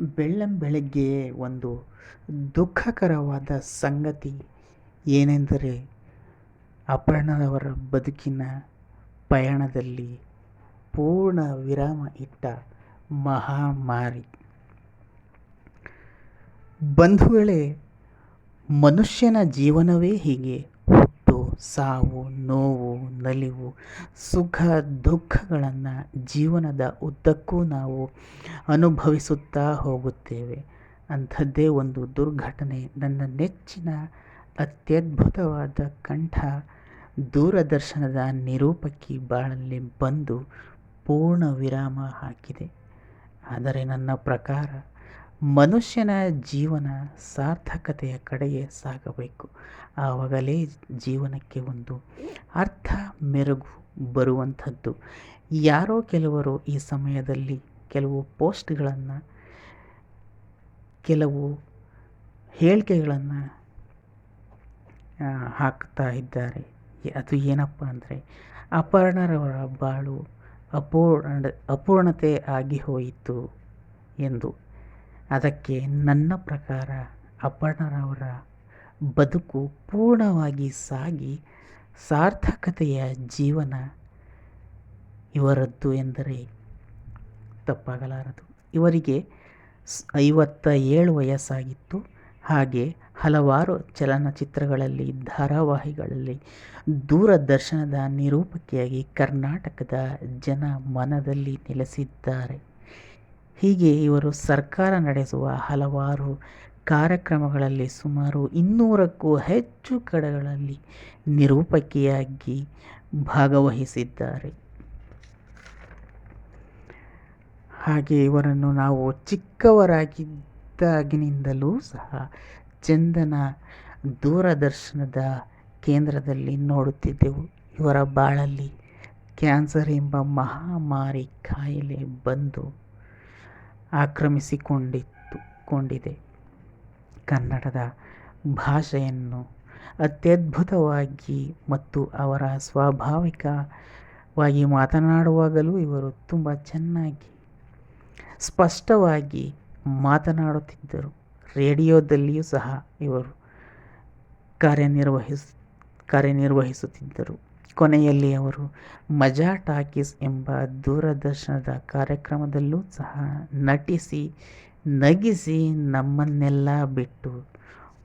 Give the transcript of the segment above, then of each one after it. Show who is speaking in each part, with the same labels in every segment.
Speaker 1: ಬೆಳ್ಳಂಬೆಳಗ್ಗೆಯೇ ಒಂದು ದುಃಖಕರವಾದ ಸಂಗತಿ ಏನೆಂದರೆ ಅಪರ್ಣರವರ ಬದುಕಿನ ಪಯಣದಲ್ಲಿ ಪೂರ್ಣ ವಿರಾಮ ಇಟ್ಟ ಮಹಾಮಾರಿ. ಬಂಧುಗಳೇ, ಮನುಷ್ಯನ ಜೀವನವೇ ಹೀಗೆ. ಸಾವು, ನೋವು, ನಲಿವು, ಸುಖ, ದುಃಖಗಳನ್ನು ಜೀವನದ ಉದ್ದಕ್ಕೂ ನಾವು ಅನುಭವಿಸುತ್ತಾ ಹೋಗುತ್ತೇವೆ. ಅಂಥದ್ದೇ ಒಂದು ದುರ್ಘಟನೆ. ನನ್ನ ನೆಚ್ಚಿನ ಅತ್ಯದ್ಭುತವಾದ ಕಂಠ ದೂರದರ್ಶನದ ನಿರೂಪಕಿ ಬಾಳಲ್ಲಿ ಬಂದು ಪೂರ್ಣ ವಿರಾಮ ಹಾಕಿದೆ. ಆದರೆ ನನ್ನ ಪ್ರಕಾರ ಮನುಷ್ಯನ ಜೀವನ ಸಾರ್ಥಕತೆಯ ಕಡೆಗೆ ಸಾಗಬೇಕು. ಆವಾಗಲೇ ಜೀವನಕ್ಕೆ ಒಂದು ಅರ್ಥ, ಮೆರುಗು ಬರುವಂಥದ್ದು. ಯಾರೋ ಕೆಲವರು ಈ ಸಮಯದಲ್ಲಿ ಕೆಲವು ಪೋಸ್ಟ್ಗಳನ್ನು, ಕೆಲವು ಹೇಳಿಕೆಗಳನ್ನು ಹಾಕ್ತಾ ಇದ್ದಾರೆ. ಅದು ಏನಪ್ಪ ಅಂದರೆ ಅಪರ್ಣರವರ ಬಾಳು ಅಪೂರ್ಣ, ಅಪೂರ್ಣತೆ ಆಗಿ ಹೋಯಿತು ಎಂದು. ಅದಕ್ಕೆ ನನ್ನ ಪ್ರಕಾರ ಅಪ್ಪಣ್ಣರವರ ಬದುಕು ಪೂರ್ಣವಾಗಿ ಸಾಗಿ ಸಾರ್ಥಕತೆಯ ಜೀವನ ಇವರದ್ದು ಎಂದರೆ ತಪ್ಪಾಗಲಾರದು. ಇವರಿಗೆ ಐವತ್ತ ಏಳು ವಯಸ್ಸಾಗಿತ್ತು. ಹಾಗೆ ಹಲವಾರು ಚಲನಚಿತ್ರಗಳಲ್ಲಿ, ಧಾರಾವಾಹಿಗಳಲ್ಲಿ ದೂರದರ್ಶನದ ನಿರೂಪಕಿಯಾಗಿ ಕರ್ನಾಟಕದ ಜನ ಮನದಲ್ಲಿ ನೆಲೆಸಿದ್ದಾರೆ. ಹೀಗೆ ಇವರು ಸರ್ಕಾರ ನಡೆಸುವ ಹಲವಾರು ಕಾರ್ಯಕ್ರಮಗಳಲ್ಲಿ ಸುಮಾರು ಇನ್ನೂರಕ್ಕೂ ಹೆಚ್ಚು ಕಡೆಗಳಲ್ಲಿ ನಿರೂಪಕಿಯಾಗಿ ಭಾಗವಹಿಸಿದ್ದಾರೆ. ಹಾಗೆ ಇವರನ್ನು ನಾವು ಚಿಕ್ಕವರಾಗಿದ್ದಾಗಿನಿಂದಲೂ ಸಹ ಚಂದನ ದೂರದರ್ಶನದ ಕೇಂದ್ರದಲ್ಲಿ ನೋಡುತ್ತಿದ್ದೆವು. ಇವರ ಬಾಳಲ್ಲಿ ಕ್ಯಾನ್ಸರ್ ಎಂಬ ಮಹಾಮಾರಿ ಕಾಯಿಲೆ ಬಂದು ಆಕ್ರಮಿಸಿಕೊಂಡಿತ್ತು, ಕೊಂಡಿದೆ. ಕನ್ನಡದ ಭಾಷೆಯನ್ನು ಅತ್ಯದ್ಭುತವಾಗಿ ಮತ್ತು ಅವರ ಸ್ವಾಭಾವಿಕವಾಗಿ ಮಾತನಾಡುವಾಗಲೂ ಇವರು ತುಂಬ ಚೆನ್ನಾಗಿ, ಸ್ಪಷ್ಟವಾಗಿ ಮಾತನಾಡುತ್ತಿದ್ದರು. ರೇಡಿಯೋದಲ್ಲಿಯೂ ಸಹ ಇವರು ಕಾರ್ಯನಿರ್ವಹಿಸ್, ಕಾರ್ಯನಿರ್ವಹಿಸುತ್ತಿದ್ದರು. ಕೊನೆಯಲ್ಲಿ ಅವರು ಮಜಾ ಟಾಕೀಸ್ ಎಂಬ ದೂರದರ್ಶನದ ಕಾರ್ಯಕ್ರಮದಲ್ಲೂ ಸಹ ನಟಿಸಿ, ನಗಿಸಿ ನಮ್ಮನ್ನೆಲ್ಲ ಬಿಟ್ಟು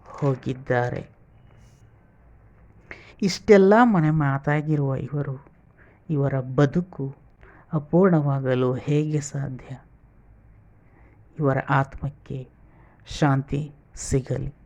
Speaker 1: ಹೋಗಿದ್ದಾರೆ. ಇಷ್ಟೆಲ್ಲ ಮನೆ ಮಾತಾಗಿರುವ ಇವರು, ಇವರ ಬದುಕು ಅಪೂರ್ಣವಾಗಲು ಹೇಗೆ ಸಾಧ್ಯ? ಇವರ ಆತ್ಮಕ್ಕೆ ಶಾಂತಿ ಸಿಗಲಿ.